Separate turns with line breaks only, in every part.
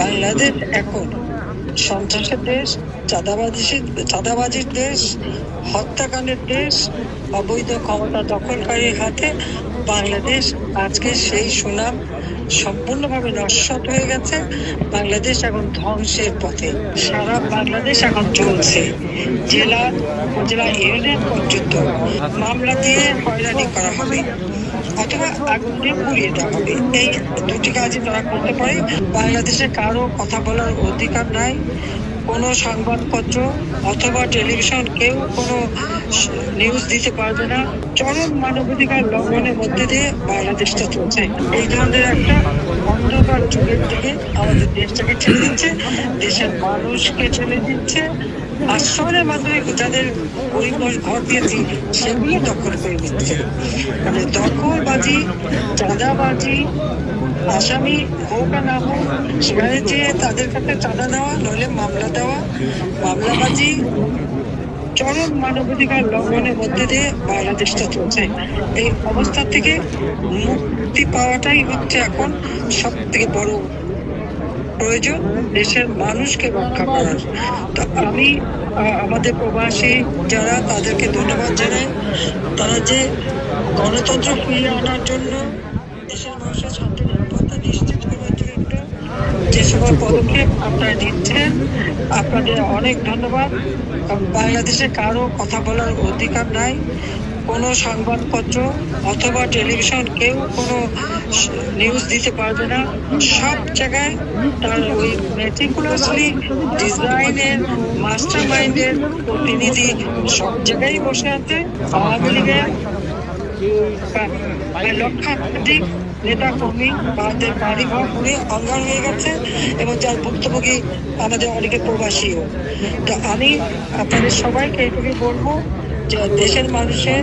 বাংলাদেশ এখন সন্ত্রাসের দেশ চাঁদাবাজি চাঁদাবাজির দেশ, হত্যাকাণ্ডের দেশ, অবৈধ ক্ষমতা দখলকারীর হাতে বাংলাদেশ আজকে সেই সুনাম সম্পূর্ণভাবে নস্বাত হয়ে গেছে। বাংলাদেশ এখন ধ্বংসের পথে। সারা বাংলাদেশ এখন চলছে। জেলা, উপজেলা, ইউনিয়ন পর্যন্ত মামলা দিয়ে হয়রানি করা হবে। অথবা আগুন পুড়িয়ে দেওয়া হবে। এই দুটি কাজই তারা করতে পারে। বাংলাদেশে কারও কথা বলার অধিকার নাই, কোনো সংবাদপত্র অথবা টেলিভিশন কেউ কোনো নিউজ দিতে পারবে না। চরম মানবাধিকার লঙ্ঘনের মধ্যে দিয়ে বাংলাদেশটা চলছে। এই ধরনের একটা যুগের দিকে, আমাদের দেশটাকে ঠেলে দিচ্ছে, দেশের মানুষকে ঠেলে দিচ্ছে। আশ্রয়ের মাধ্যমে যাদের পরিবার, ঘর দিয়েছি সেগুলো দখল করে নিচ্ছে। মানে দখলবাজি, চাঁদাবাজি, আসামি হোক আর না হোক, সেখানে যে তাদের কাছে চাঁদা দেওয়া, নইলে মামলা দেওয়া, মামলাবাজি চরম মানবাধিকার লঙ্ঘনের মধ্যে দিয়ে বাংলাদেশটা চলছে। এই অবস্থা থেকে মুক্তি পাওয়াটাই হচ্ছে এখন সব থেকে বড় প্রয়োজন দেশের মানুষকে রক্ষা করার। তো আমি আমাদের প্রবাসী যারা, তাদেরকে ধন্যবাদ জানাই। তারা যে গণতন্ত্র ফিরিয়ে আনার জন্য দেশের মানুষের শান্তি নিরাপত্তা নিশ্চিত যে সকল পদক্ষেপ আপনারা নিচ্ছেন, আপনাদের অনেক ধন্যবাদ। বাংলাদেশে কারও কথা বলার অধিকার নাই, কোনো সংবাদপত্র অথবা টেলিভিশন কেউ কোনো নিউজ দিতে পারবে না। সব জায়গায় তার ওই মেটিকুলাসলি ডিজাইনের মাস্টার মাইন্ডের প্রতিনিধি সব জায়গায় বসে আছে আওয়ামী লীগের লক্ষাধিক নেতা কর্মী তাদের বাড়ি ঘর পুড়ে অঙ্গার হয়ে গেছে এবং যার ভুক্তভোগী আমাদের অনেকে প্রবাসীও। তো আমি আপনাদের সবাইকে এটুকুই বলব যে দেশের মানুষের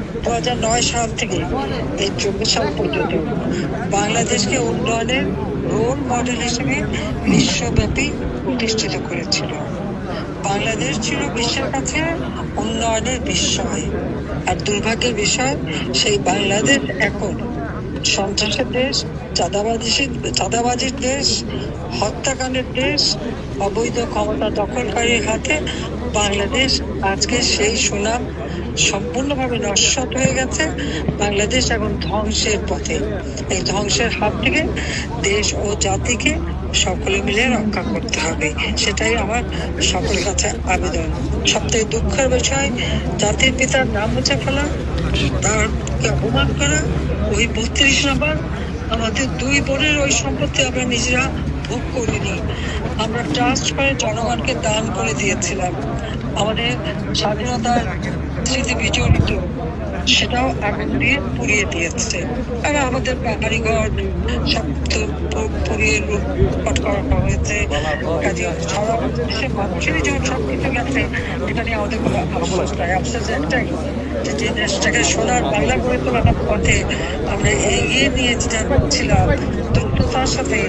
দু হাজার নয় সাল থেকে এই চব্বিশ সাল পর্যন্ত বাংলাদেশকে উন্নয়নের রোল মডেল হিসেবে বিশ্বব্যাপী প্রতিষ্ঠিত করেছিল। বাংলাদেশ ছিল বিশ্বের কাছে উন্নয়নের বিস্ময়। আর দুর্ভাগ্যের বিষয়, সেই বাংলাদেশ এখন সন্ত্রাসের দেশ চাঁদাবাজি চাঁদাবাজির দেশ, হত্যাকাণ্ডের দেশ, অবৈধ ক্ষমতা দখলকারীর হাতে বাংলাদেশ আজকে সেই সুনাম সম্পূর্ণভাবে নস্বাত হয়ে গেছে। বাংলাদেশ এখন ধ্বংসের পথে। এই ধ্বংসের হাত থেকে দেশ ও জাতিকে সকলে মিলে রক্ষা করতে হবে। সেটাই আমার সকলের কাছে আবেদন। সবথেকে দুঃখের বিষয়, জাতির পিতার নাম মুছে ফেলা তারকে অপমান করা, ওই বত্রিশ নাম্বার, আমাদের দুই বোনের ওই সম্পত্তি আমরা নিজেরা ভোগ করিনি আমরা ট্রাস্ট করে জনগণকে দান করে দিয়েছিলাম। আমাদের স্বাধীনতার স্মৃতি বিজড়িত সেটাও আগুন দিয়ে পুড়িয়ে দিয়েছে। আর আমাদের বাড়িঘর সব পুড়িয়ে লুটপাট করা হয়েছে। কাজে সারা যখন সব কিছু গেছে। এটা নিয়ে আমাদের কোনো আফসোস নাই। আফসোস একটাই যে যে দেশটাকে সোনার বাংলা করে তোলার পথে আমরা এগিয়ে নিয়ে যাচ্ছিলাম দ্রুততার সাথে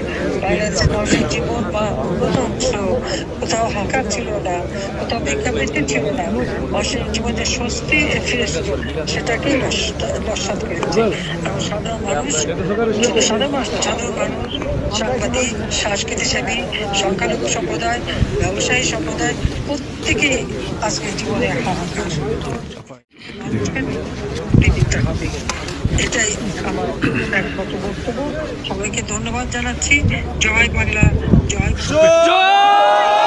বাংলাদেশের মানুষের জীবন বা অন্য অংশ কোথাও হাঁকার ছিল না কোথাও ভিক্ষাবৃত্তি ছিল না মানুষের জীবনে স্বস্তি ফিরে সেটাকেই নস্বাত করেছে। এবং সাধারণ মানুষ সাধারণ মানুষ সাধারণ মানুষ সাংবাদিক সংস্কৃতিসেবী সংখ্যালঘু সম্প্রদায় ব্যবসায়ী সম্প্রদায় প্রত্যেকেই আজকে জীবনে হাহাকার। এটাই আমার একমাত্র বক্তব্য। সবাইকে ধন্যবাদ জানাচ্ছি। জয় বাংলা জয়
জয়!